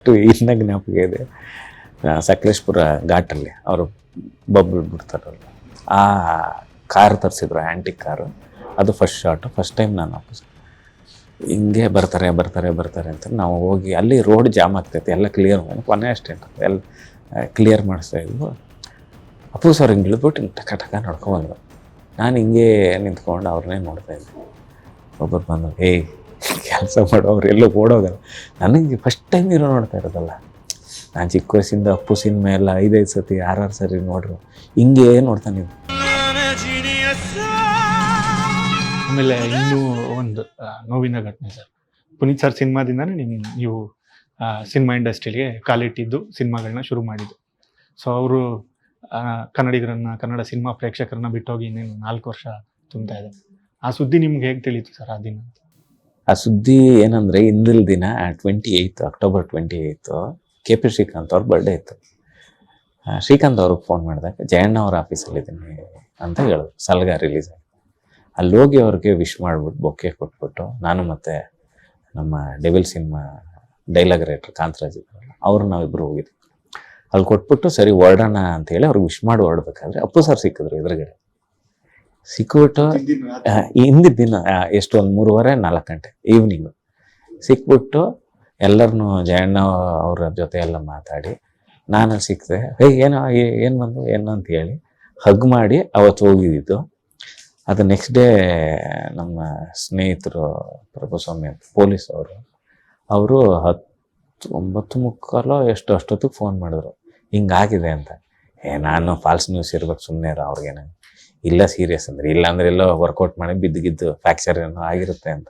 ಇಷ್ಟು ಇನ್ನ ಜ್ಞಾಪಕ ಇದೆ. ಸಕಲೇಶ್ಪುರ ಘಾಟಲ್ಲಿ ಅವರು ಬಬ್ಬಲ್ ಬಿಡ್ತಾರಲ್ಲ, ಆ ಕಾರ್ ತರಿಸಿದ್ರು ಆ್ಯಂಟಿಕ್ ಕಾರು. ಅದು ಫಸ್ಟ್ ಶಾಟು ಫಸ್ಟ್ ಟೈಮ್ ನಾನು ಹಿಂಗೆ ಬರ್ತಾರೆ ಬರ್ತಾರೆ ಬರ್ತಾರೆ ಅಂತ ನಾವು ಹೋಗಿ ಅಲ್ಲಿ ರೋಡ್ ಜಾಮ್ ಆಗ್ತೈತೆ, ಎಲ್ಲ ಕ್ಲಿಯರ್ ಮಾಡಿ ಕೊನೆ ಅಷ್ಟೇ ಎಲ್ಲ ಕ್ಲಿಯರ್ ಮಾಡಿಸ್ತಾ ಇದ್ವು. ಅಪ್ಪು ಸರ್ ಹಿಂಗೆ ಇಳಿದ್ಬಿಟ್ಟು ಹಿಂಗೆ ಟಕ ಟಕ ನೋಡ್ಕೊಂಡ್ಬಂದ್ರು ನಾನು ಹಿಂಗೆ ನಿಂತ್ಕೊಂಡು ಅವ್ರನ್ನೇ ನೋಡ್ತಾ ಇದ್ದೆ. ಒಬ್ಬರು ಬಂದು ಏಯ್ ಕೆಲಸ ಮಾಡೋರು ಎಲ್ಲೂ ಓಡೋಗಲ್ಲ ನನಗೆ ಫಸ್ಟ್ ಟೈಮ್ ಇರೋ ನೋಡ್ತಾ ಇರೋದಲ್ಲ. ನಾನು ಚಿಕ್ಕ ವಯಸ್ಸಿಂದ ಅಪ್ಪು ಸಿನಿಮಾ ಎಲ್ಲ ಐದೈದು ಸತಿ, ಆರಾರು ಸರಿ ನೋಡ್ರು. ಹಿಂಗೆ ನೋಡ್ತಾನೆ ನೀವು. ಆಮೇಲೆ ಇನ್ನೂ ಒಂದು ನೋವಿನ ಘಟನೆ ಸರ್. ಪುನೀತ್ ಸರ್ ಸಿನಿಮಾದಿಂದನೇ ನಿಮ್ಮ ನೀವು ಸಿನಿಮಾ ಇಂಡಸ್ಟ್ರಿಗೆ ಕಾಲಿಟ್ಟಿದ್ದು ಸಿನಿಮಾಗಳನ್ನ ಶುರು ಮಾಡಿದ್ದು. ಸೊ ಅವರು ಕನ್ನಡಿಗರನ್ನ, ಕನ್ನಡ ಸಿನಿಮಾ ಪ್ರೇಕ್ಷಕರನ್ನ ಬಿಟ್ಟೋಗಿ ಇನ್ನೇನು ನಾಲ್ಕು ವರ್ಷ ತುಂಬ್ತಾ ಇದೆ ಆ ಸುದ್ದಿ ನಿಮ್ಗೆ ಹೇಗೆ ತಿಳಿತು ಸರ್ ಆ ದಿನ? ಆ ಸುದ್ದಿ ಏನಂದರೆ ಇಂದಿಲ್ ದಿನ twenty eight October twenty eight K P Srikanth ಅವ್ರ ಬರ್ಡೇ ಇತ್ತು. ಶ್ರೀಕಾಂತ್ ಅವ್ರಿಗೆ ಫೋನ್ ಮಾಡಿದಾಗ, ಜಯಣ್ಣ ಅವ್ರ ಆಫೀಸಲ್ಲಿದ್ದೀನಿ ಅಂತ ಹೇಳಿದ್ರು ಸಲ್ಗ ರಿಲೀಸ್ ಆಗಿ ಅಲ್ಲಿ ಹೋಗಿ ಅವ್ರಿಗೆ ವಿಶ್ ಮಾಡಿಬಿಟ್ಟು ಬೊಕ್ಕೆ ಕೊಟ್ಬಿಟ್ಟು, ನಾನು ಮತ್ತು ನಮ್ಮ Devil cinema dialogue writer Kantharaj ಇದ್ರಲ್ಲ, ಅವ್ರು ನಾವಿಬ್ಬರು ಹೋಗಿದ್ವಿ. ಅಲ್ಲಿ ಕೊಟ್ಬಿಟ್ಟು, ಸರಿ, ಹೊರಡೋಣ ಅಂತೇಳಿ ಅವ್ರಿಗೆ ವಿಶ್ ಮಾಡಿ ಹೊರಡ್ಬೇಕಾದ್ರೆ, ಅಪ್ಪು ಸರ್ ಸಿಕ್ಕಿದ್ರು ಎದುರುಗಡೆ. ಸಿಕ್ಬಿಟ್ಟು ಹಿಂದಿನ ದಿನ ಎಷ್ಟು ಒಂದು ಮೂರುವರೆ ನಾಲ್ಕು ಗಂಟೆ ಈವ್ನಿಂಗು ಸಿಕ್ಬಿಟ್ಟು ಎಲ್ಲರನ್ನೂ ಜಯಣ್ಣ ಅವರ ಜೊತೆ ಎಲ್ಲ ಮಾತಾಡಿ ನಾನು ಸಿಕ್ಕಿದೆ ಹೇ ಏನೋ ಏನು ಬಂದು ಏನು ಅಂತ ಹೇಳಿ ಹಗ್ ಮಾಡಿ ಅವತ್ತು ಹೋಗಿದ್ದು. ಅದು ನೆಕ್ಸ್ಟ್ ಡೇ ನಮ್ಮ ಸ್ನೇಹಿತರು ಪ್ರಭುಸ್ವಾಮಿ ಅಂತ ಪೊಲೀಸ್ ಅವರು ಅವರು ಹತ್ತು ಒಂಬತ್ತು ಮುಕ್ಕಾಲೋ ಎಷ್ಟು ಅಷ್ಟೊತ್ತಿಗೆ ಫೋನ್ ಮಾಡಿದ್ರು. ಹಿಂಗಾಗಿದೆ ಅಂತ. ಏ ನಾನು ಫಾಲ್ಸ್ ನ್ಯೂಸ್ ಇರ್ಬೇಕು ಸುಮ್ಮನೆ ಅವ್ರಿಗೇನ ಇಲ್ಲ ಸೀರಿಯಸ್ ಅಂದ್ರೆ. ಇಲ್ಲ ಅಂದ್ರೆ ಎಲ್ಲೋ ವರ್ಕೌಟ್ ಮಾಡಿ ಬಿದ್ದಿಗಿದ್ದು ಫ್ರ್ಯಾಕ್ಚರ್ ಏನೋ ಆಗಿರುತ್ತೆ ಅಂತ.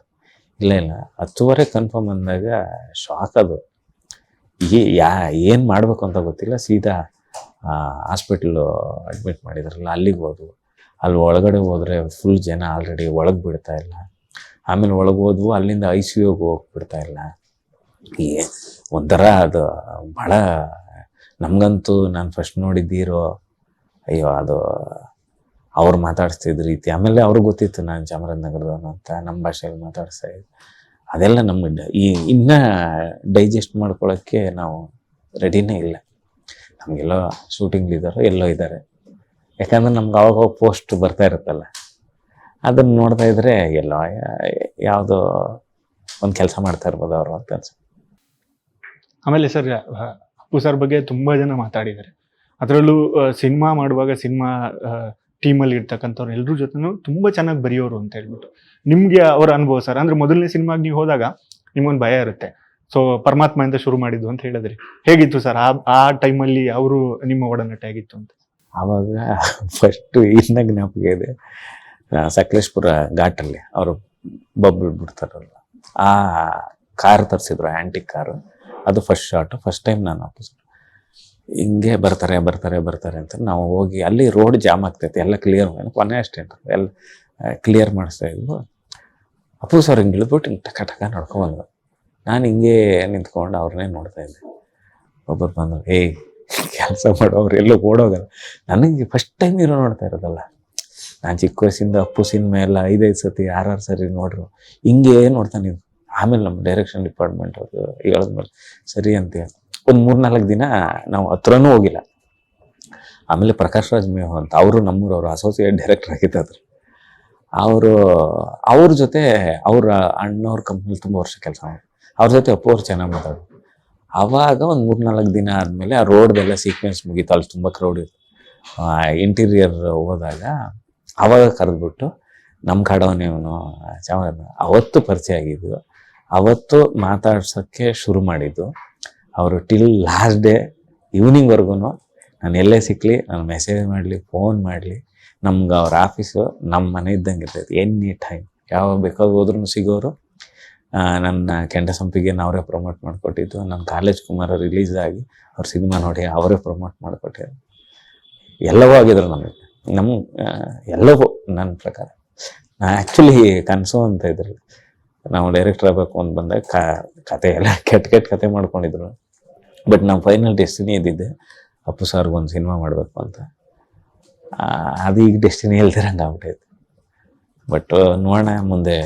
ಇಲ್ಲ ಇಲ್ಲ. ಹತ್ತುವರೆ ಕನ್ಫರ್ಮ್ ಅಂದಾಗ ಶಾಕ್ ಅದು. ಏ ಯಾ, ಏನು ಮಾಡಬೇಕು ಅಂತ ಗೊತ್ತಿಲ್ಲ. ಸೀದಾ ಹಾಸ್ಪಿಟ್ಲು ಅಡ್ಮಿಟ್ ಮಾಡಿದ್ರಲ್ಲ, ಅಲ್ಲಿಗೆ ಹೋದ್ವು. ಅಲ್ಲಿ ಒಳಗಡೆ ಹೋದರೆ ಫುಲ್ ಜನ ಆಲ್ರೆಡಿ ಒಳಗೆ ಬಿಡ್ತಾ ಇಲ್ಲ. ಆಮೇಲೆ ಒಳಗೆ ಹೋದ್ವು, ಅಲ್ಲಿಂದ ಐ ಸಿ ಯುಗೆ ಹೋಗ್ಬಿಡ್ತಾ ಇಲ್ಲ. ಏ, ಒಂಥರ ಅದು ಭಾಳ ನಮಗಂತೂ ನಾನು ಫಸ್ಟ್ ನೋಡಿದ್ದೀರೋ ಅಯ್ಯೋ, ಅದು ಅವ್ರು ಮಾತಾಡಿಸ್ತಿದ್ದ ರೀತಿ. ಆಮೇಲೆ ಅವ್ರಿಗೆ ಗೊತ್ತಿತ್ತು ನಾನು ಚಾಮರಾಜನಗರದವನು ಅಂತ ನಮ್ಮ ಭಾಷೆಯಲ್ಲಿ ಮಾತಾಡಿಸ್ತಾ ಇದ್ದೆ ಅದೆಲ್ಲ ನಮ್ಮ ಈ ಇನ್ನೂ ಡೈಜೆಸ್ಟ್ ಮಾಡ್ಕೊಳ್ಳೋಕ್ಕೆ ನಾವು ರೆಡಿನೇ ಇಲ್ಲ. ನಮಗೆಲ್ಲೋ ಶೂಟಿಂಗ್ ಎಲ್ಲೋ ಇದ್ದಾರೆ ಯಾಕಂದ್ರೆ ನಮ್ಗೆ ಅವಾಗ ಪೋಸ್ಟ್ ಬರ್ತಾ ಇರುತ್ತಲ್ಲ. ಅದನ್ನು ನೋಡ್ತಾ ಇದ್ರೆ ಎಲ್ಲ ಯಾವುದು ಯಾವುದೋ ಒಂದು ಕೆಲಸ ಮಾಡ್ತಾ ಇರ್ಬೋದು ಅವರು ಅಂತ ಅನ್ಸುತ್ತೆ. ಆಮೇಲೆ ಸರ್, ಅಪ್ಪು ಸರ್ ಬಗ್ಗೆ ತುಂಬ ಜನ ಮಾತಾಡಿದ್ದಾರೆ ಅದರಲ್ಲೂ ಸಿನಿಮಾ ಮಾಡುವಾಗ ಸಿನಿಮಾ ಟೀಮಲ್ಲಿ ಇರ್ತಕ್ಕಂಥವ್ರು ಎಲ್ಲರೂ ಜೊತೆನೂ ತುಂಬ ಚೆನ್ನಾಗಿ ಬರೆಯೋರು ಅಂತ ಹೇಳ್ಬಿಟ್ಟು. ನಿಮಗೆ ಅವರ ಅನುಭವ ಸರ್, ಅಂದ್ರೆ ಮೊದಲನೇ ಸಿನಿಮಾಗೆ ನೀವು ಹೋದಾಗ ನಿಮ್ಗೊಂದು ಭಯ ಇರುತ್ತೆ. ಸೊ ಪರಮಾತ್ಮ ಅಂತ ಶುರು ಮಾಡಿದ್ದು ಅಂತ ಹೇಳಿದ್ರಿ. ಹೇಗಿತ್ತು ಸರ್? ಆ ಆ ಟೈಮಲ್ಲಿ ಅವರು ನಿಮ್ಮ ಒಡನಾಟ ಹೇಗಿತ್ತು ಅಂತ? ಆವಾಗ ಫಸ್ಟು ಇನ್ನ ಜ್ಞಾಪಕ ಇದೆ. ಸಕಲೇಶ್ಪುರ ಘಾಟಲ್ಲಿ ಅವರು ಬಬ್ಬಲ್ ಬಿಡ್ತಾರಲ್ಲ. ಆ ಕಾರ್ ತರಿಸಿದ್ರು ಆ್ಯಂಟಿಕ್ ಕಾರು ಅದು ಫಸ್ಟ್ ಶಾರ್ಟು ಫಸ್ಟ್ ಟೈಮ್ ನಾನು ವಾಪಸ್ ಹಿಂಗೆ ಬರ್ತಾರೆ ಬರ್ತಾರೆ ಬರ್ತಾರೆ ಅಂತ ನಾವು ಹೋಗಿ ಅಲ್ಲಿ ರೋಡ್ ಜಾಮ್ ಆಗ್ತೈತೆ, ಎಲ್ಲ ಕ್ಲಿಯರ್ ಕೊನೆ ಅಷ್ಟೇ ಎಲ್ಲ ಕ್ಲಿಯರ್ ಮಾಡಿಸ್ತಾ ಇದ್ವು. ಅಪ್ಪು ಸರ್ ಹಿಂಗೆ ಇಳಿದ್ಬಿಟ್ಟು ಹಿಂಗೆ ಟಕ ಟಕ ನಡ್ಕೊಬಂದ್ರು ನಾನು ಹಿಂಗೆ ನಿಂತ್ಕೊಂಡು ಅವ್ರನ್ನೇ ನೋಡ್ತಾ ಇದ್ದೆ. ಒಬ್ಬರು ಬಂದರು, ಏಯ್, ಕೆಲಸ ಮಾಡೋರು ಎಲ್ಲೂ ಓಡೋಗಲ್ಲ. ನನಗೆ ಫಸ್ಟ್ ಟೈಮ್ ಇರೋ ನೋಡ್ತಾ ಇರೋದಲ್ಲ. ನಾನು ಚಿಕ್ಕ ವಯಸ್ಸಿಂದ ಅಪ್ಪು ಸಿನಿಮಾ ಎಲ್ಲ ಐದೈದು ಸತಿ, ಆರಾರು ಸರಿ ನೋಡ್ರು. ಹಿಂಗೆ ನೋಡ್ತಾನೆ. ಆಮೇಲೆ ನಮ್ಮ ಡೈರೆಕ್ಷನ್ ಡಿಪಾರ್ಟ್ಮೆಂಟ್ ಅವರು ಹೇಳಿದ್ಮೇಲೆ ಸರಿ ಅಂತ ಒಂದು ಮೂರ್ನಾಲ್ಕು ದಿನ ನಾವು ಹತ್ರನೂ ಹೋಗಿಲ್ಲ. ಆಮೇಲೆ ಪ್ರಕಾಶ್ ರಾಜ್ ಮೇಹು ಅಂತ ಅವರು ನಮ್ಮೂರವರು ಅಸೋಸಿಯೇಟ್ ಡೈರೆಕ್ಟರ್ ಆಗಿದ್ದಾದ್ರು. ಅವರು, ಅವ್ರ ಜೊತೆ ಅವ್ರ ಅಣ್ಣವ್ರ ಕಂಪ್ನಿಲಿ ತುಂಬ ವರ್ಷ ಕೆಲಸ ಮಾಡಿ ಅವ್ರ ಜೊತೆ ಅಪ್ಪು ಅವ್ರು ಚೆನ್ನಾಗಿ ಮಾತಾಡೋದು ಆವಾಗ ಒಂದು ಮೂರ್ನಾಲ್ಕು ದಿನ ಆದಮೇಲೆ ಆ ರೋಡ್ದೆಲ್ಲ ಸೀಕ್ವೆನ್ಸ್ ಮುಗೀತು. ಅಲ್ಲಿ ತುಂಬ ಕ್ರೌಡ್ ಇತ್ತು. ಇಂಟೀರಿಯರ್ ಹೋದಾಗ ಆವಾಗ ಕರೆದ್ಬಿಟ್ಟು ನಮ್ಮ ಕಡವನೇವನು ಚಾಮರಾಜ ಅವತ್ತು ಪರಿಚಯ ಆಗಿದ್ದು, ಅವತ್ತು ಮಾತಾಡ್ಸೋಕ್ಕೆ ಶುರು ಮಾಡಿದ್ದು ಅವರು ಟಿಲ್ ಲಾಸ್ಟ್ ಡೇ ಈವ್ನಿಂಗ್ವರೆಗೂ ನಾನು ಎಲ್ಲೇ ಸಿಕ್ಕಲಿ ನಾನು ಮೆಸೇಜ್ ಮಾಡಲಿ ಫೋನ್ ಮಾಡಲಿ, ನಮ್ಗೆ ಅವ್ರ ಆಫೀಸು ನಮ್ಮ ಮನೆ ಇದ್ದಂಗೆ ಇರ್ತೈತಿ. ಎನಿ ಟೈಮ್ ಯಾವಾಗ ಬೇಕಾದ್ರೂ ಹೋದ್ರೂ ಸಿಗೋರು. ನನ್ನ ಕೆಂಡ ಸಂಪಿಗೆ ಅವರೇ ಪ್ರಮೋಟ್ ಮಾಡಿಕೊಟ್ಟಿದ್ದು. ನನ್ನ ಕಾಲೇಜ್ ಕುಮಾರ ರಿಲೀಸ್ ಆಗಿ ಅವ್ರ ಸಿನಿಮಾ ನೋಡಿ ಅವರೇ ಪ್ರಮೋಟ್ ಮಾಡಿಕೊಟ್ಟಿದ್ರು. ಎಲ್ಲವೂ ಆಗಿದ್ರು ನಮಗೆ. ನಮ್ಮ ಎಲ್ಲವೂ ನನ್ನ ಪ್ರಕಾರ. ನಾ ಆ್ಯಕ್ಚುಲಿ ಕನಸು ಅಂತ ಇದ್ರು ನಾವು ಡೈರೆಕ್ಟರ್ ಆಗಬೇಕು ಅಂತ ಬಂದಾಗ ಕ, ಕತೆ ಎಲ್ಲ ಕೆಟ್ಟ ಕೆಟ್ಟ ಕತೆ ಮಾಡ್ಕೊಂಡಿದ್ರು. ಬಟ್ ನಮ್ಮ ಫೈನಲ್ ಡೆಸ್ಟಿನಿ ಇದ್ದಿದ್ದೆ, ಅಪ್ಪು ಸಾರ್ಗೆ ಒಂದು ಸಿನಿಮಾ ಮಾಡಬೇಕು ಅಂತ. ಅದು ಈಗ ಡೆಸ್ಟಿನಿ ಹೇಳ್ತಿರಂಗೆ ಆಗ್ಬಿಟ್ಟೈತೆ ಬಟ್ ನೋಡೋಣ, ಮುಂದೆ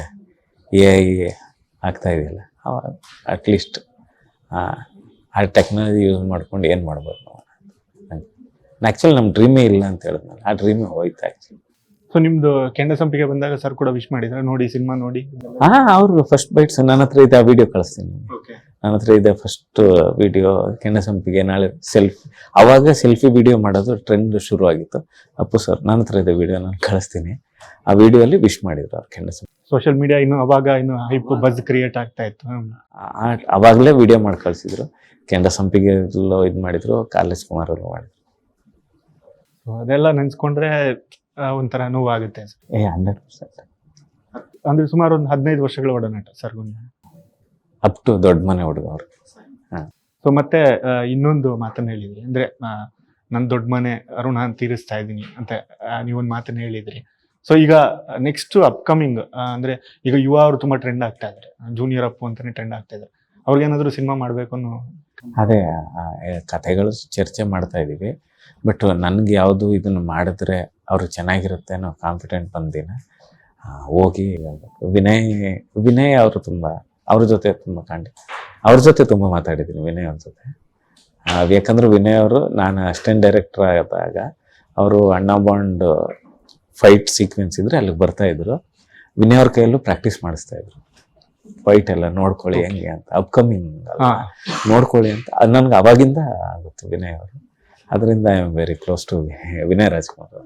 ಎ ಐ ಆಗ್ತಾ ಇದೆಯಲ್ಲ ಅಟ್ಲೀಸ್ಟ್ ಆ ಟೆಕ್ನಾಲಜಿ ಯೂಸ್ ಮಾಡ್ಕೊಂಡು ಏನು ಮಾಡ್ಬೋದು ನಾವು ಆ್ಯಕ್ಚುಲಿ ನಮ್ಮ ಡ್ರೀಮೇ ಇಲ್ಲ ಅಂತ ಹೇಳಿದ್ನಲ್ಲ, ಆ ಡ್ರೀಮೇ ಹೋಯ್ತು ಆ್ಯಕ್ಚುಲಿ ಸೊ ನಿಮ್ದು ಕೆಂಡ ಸಂಪಿಗೆ ಬಂದಾಗ ಸರ್ ಕೂಡ ವಿಶ್ ಮಾಡಿದ್ರೆ. ನೋಡಿ ಸಿನಿಮಾ ನೋಡಿ. ಹಾ ಅವ್ರು ಫಸ್ಟ್ ಬೈಟ್ಸ್ ನನ್ನ ಹತ್ರ ಇದೆ ಆ ವಿಡಿಯೋ ಕಳಿಸ್ತೀನಿ. ನನ್ನ ಹತ್ರ ಇದೆ ಫಸ್ಟ್ ವಿಡಿಯೋ ಕೆಂಡ ಸಂಪಿಗೆ ನಾಳೆ ಸೆಲ್ಫಿ ಅವಾಗ ಸೆಲ್ಫಿ ವಿಡಿಯೋ ಮಾಡೋದು ಟ್ರೆಂಡ್ ಶುರು ಆಗಿತ್ತು ಅಪ್ಪು ಸರ್ ನನ್ನ ಹತ್ರ ಇದೆ ವಿಡಿಯೋ ನಾನು ಕಳಿಸ್ತೀನಿ. ಆ ವಿಡಿಯೋಲ್ಲಿ ವಿಶ್ ಮಾಡಿದ್ರು ಅವ್ರು ಕೆಂಡ ಸಂಪಿಗೆ. ಸೋಷಿಯಲ್ ಮೀಡಿಯಾ ಇನ್ನು ಅವಾಗ ಇನ್ನು ಹೈಪ್ ಬಸ್ ಕ್ರಿಯೇಟ್ ಆಗ್ತಾ ಇತ್ತು. ಅವಾಗಲೇ ವಿಡಿಯೋ ಮಾಡಿ ಕಳಿಸಿದ್ರು. ಕೆಂಡ ಸಂಪಿಗೆ ಇದು ಮಾಡಿದ್ರು ಕಾಲೇಜ್ ಕುಮಾರ್ ಮಾಡಿದ್ರು. So ಅದೆಲ್ಲ ನೆನ್ಸ್ಕೊಂಡ್ರೆ ಒಂಥರ ನೋವಾಗುತ್ತೆ ಏ ಹಂಡ್ರೆಡ್ ಪರ್ಸೆಂಟ್ ಅಂದ್ರೆ ಸುಮಾರು ಒಂದು ಹದಿನೈದು ವರ್ಷಗಳ ಒಡನಾಟ ಸರ್ ಹತ್ತು ಟು ದೊಡ್ಡ ಮನೆ ಹುಡುಗ ಅವ್ರು ಸೊ ಮತ್ತೆ ಆ, ಇನ್ನೊಂದು ಮಾತನ್ನ ಹೇಳಿದ್ರಿ. ಅಂದ್ರೆ ನನ್ನ ದೊಡ್ಡ ಮನೆ ಅರುಣ ತೀರಿಸ್ತಾ ಇದ್ದೀನಿ ಅಂತ ಆ, ನೀವೊಂದು ಮಾತನ್ನ ಹೇಳಿದ್ರಿ. ಸೊ ಈಗ ನೆಕ್ಸ್ಟ್ ಅಪ್ಕಮಿಂಗ್ ಅಂದ್ರೆ ಈಗ ಯುವ ಅವರು ತುಂಬಾ ಟ್ರೆಂಡ್ ಆಗ್ತಾ ಇದ್ದಾರೆ. ಜೂನಿಯರ್ ಅಪ್ಪು ಅಂತಾನೆ ಟ್ರೆಂಡ್ ಆಗ್ತಾ ಇದ್ದಾರೆ. ಅವ್ರಿಗೇನಾದ್ರೂ ಸಿನಿಮಾ ಮಾಡ್ಬೇಕು ಅನ್ನೋ ಅದೇ ಆ, ಕಥೆಗಳು ಚರ್ಚೆ ಮಾಡ್ತಾ ಇದ್ದೀವಿ ಬಟ್ ನನಗೆ ಯಾವುದು ಇದನ್ನು ಮಾಡಿದ್ರೆ ಅವ್ರಿಗೆ ಚೆನ್ನಾಗಿರುತ್ತೆ ಅನ್ನೋ ಕಾನ್ಫಿಡೆಂಟ್ ಬಂದಿನ ಹೋಗಿ ವಿನಯ್ ವಿನಯ್ ಅವರು ತುಂಬ ಅವ್ರ ಜೊತೆ ತುಂಬ ಕಾಂಡಿ ಅವ್ರ ಜೊತೆ ತುಂಬ ಮಾತಾಡಿದ್ದೀನಿ ವಿನಯ್ ಅವ್ರ ಜೊತೆ. ಯಾಕಂದ್ರೆ ವಿನಯ್ ಅವರು ನಾನು ಅಸ್ಟೆಂಟ್ ಡೈರೆಕ್ಟರ್ ಆದಾಗ ಅವರು ಅಣ್ಣ ಬಾಂಡ್ ಫೈಟ್ ಸೀಕ್ವೆನ್ಸ್ ಇದ್ರೆ ಅಲ್ಲಿಗೆ ಬರ್ತಾ ಇದ್ರು. ವಿನಯ್ ಅವ್ರ ಕೈಯಲ್ಲೂ ಪ್ರಾಕ್ಟೀಸ್ ಮಾಡಿಸ್ತಾ ಇದ್ರು. ಫೈಟ್ ಎಲ್ಲ ನೋಡ್ಕೊಳ್ಳಿ ಹೆಂಗೆ ಅಂತ ಅಪ್ಕಮಿಂಗ್ ಹಾ. ನೋಡ್ಕೊಳ್ಳಿ ಅಂತ ಅದು ನನ್ಗೆ ಅವಾಗಿಂದ ಆಗುತ್ತೆ ವಿನಯ್ ಅವರು. ಅದರಿಂದ I am very close to Vinay Rajkumar ಅವರು.